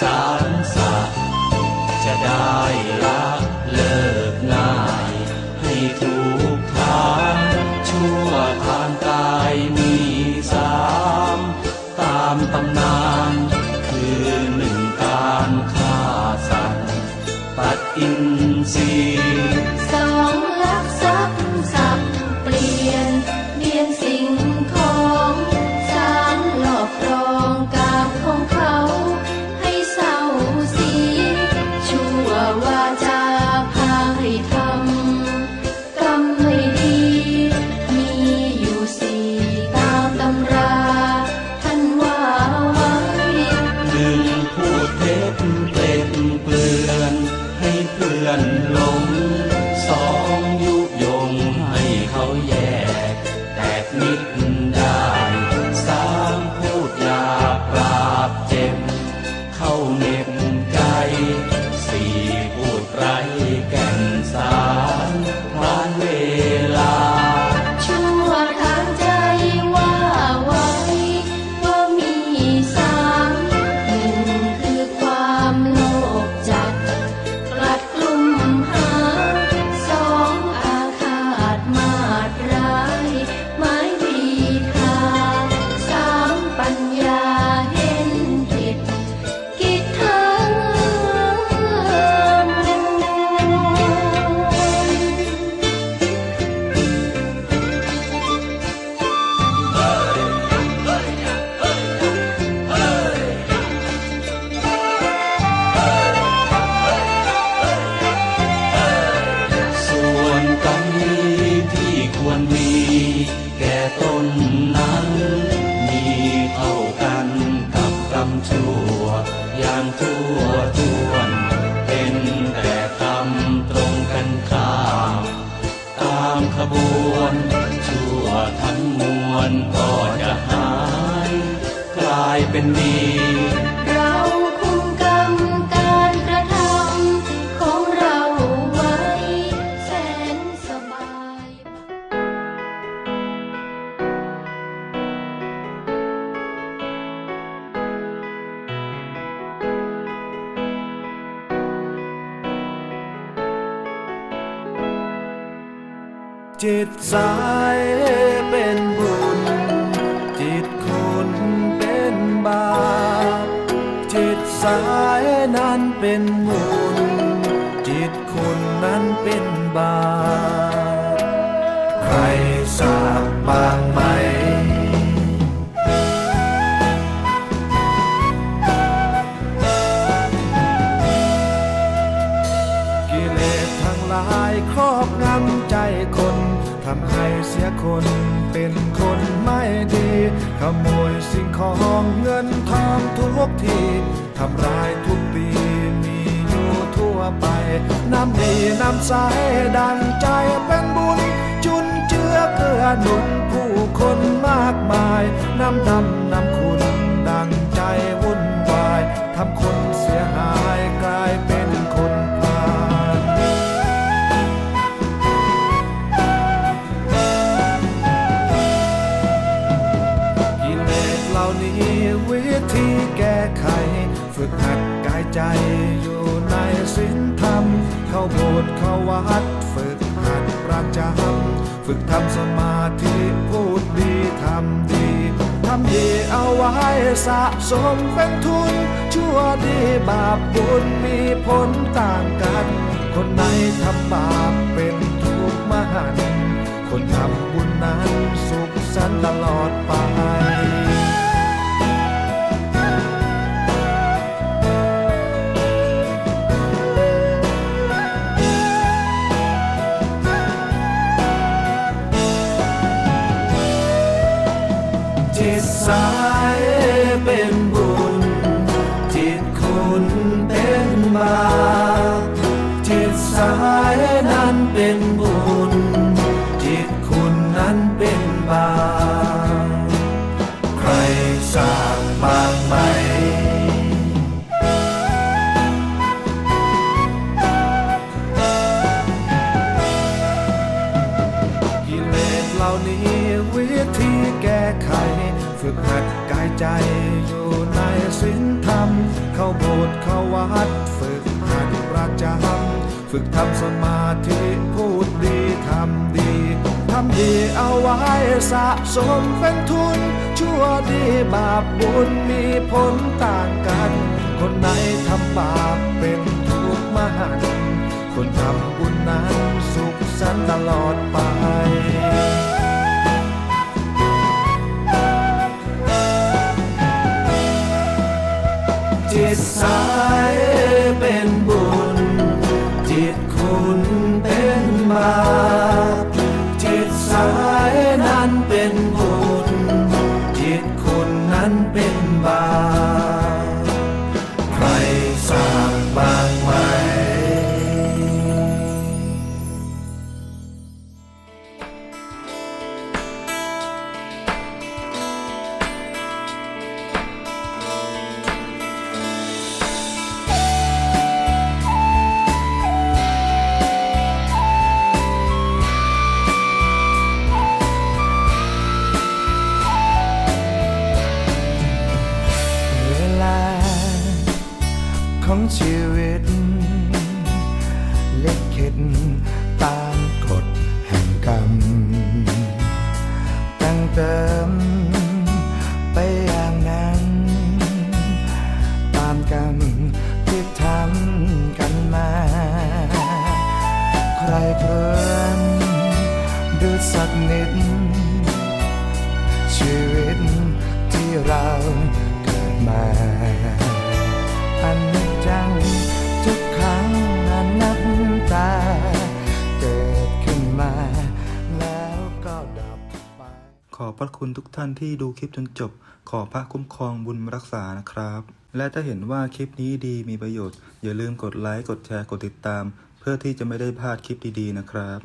สารสัตว์จะได้ละเลิก มวลก็จะหายกลายเป็นดีเราคุมกรรมการกระทำของเราไว้แสนสบาย จิตสาย เป็นบุญ จิตคุณนั้นเป็นบาปใครทราบบางไหมกิเลสทั้งหลายครอบงำใจคนทำให้เสียคนเป็นคนไม่ดี ขโมยสิ่งของเงินทองทุกที ทำร้าย น้ำใสดังใจเป็นบุญ จุนเจือเกื้อหนุนผู้คนมากมาย น้ำดำน้ำคุณดังใจวุ่นวายทำคนเสียหายกลายเป็นคนพาลกิเลสเหล่านี้วิธีแก้ไข ฝึกหัดกายใจอยู่ ศีลธรรม เข้าโบสถ์เข้าวัดฝึกหัดประจำฝึกทำสมาธิพูดดีทำดีทำดีเอาไว้สะสมเป็นทุน ชั่วดีบาปบุญมีผลต่างกัน คนไหนทำบาปเป็นทุกข์มหันต์คนทำบุญนั้น จิตสายเป็นบุญ จิตคุณเป็นบาปจิตสายนั้นเป็นบุญ จิตคุณนั้นเป็นบาป นี้วิธีแก้ไข ฝึกหัดกายใจอยู่ในศีลธรรม เข้าโบสถ์เข้าวัด ฝึกหัดประจำฝึกทำสมาธิพูดดีทำดีทำดีเอาไว้สะสมเป็นทุน ชั่วดีบาปบุญมีผลต่างกัน คนไหนทำบาปเป็นทุกข์มหันต์คนทำบุญนั้นสุขสันต์ตลอดไป ชีวิตเล็กคิดตามกฎแห่งกรรมตั้งเติมไปอย่างนั้น ตามกรรมที่ทำกันมา ใครเพลินดูสักนิด ชีวิตที่เราเกิดมา อันนี้จังทุกครั้งนัตตา เกิดขึ้นมา แล้วก็ดับไป ขอบพระคุณทุกท่านที่ดูคลิปจนจบ ขอพระคุ้มครองบุญรักษานะครับ และถ้าเห็นว่าคลิปนี้ดีมีประโยชน์ อย่าลืมกดไลค์ กดแชร์ กดติดตาม เพื่อที่จะไม่ได้พลาดคลิปดีๆนะครับ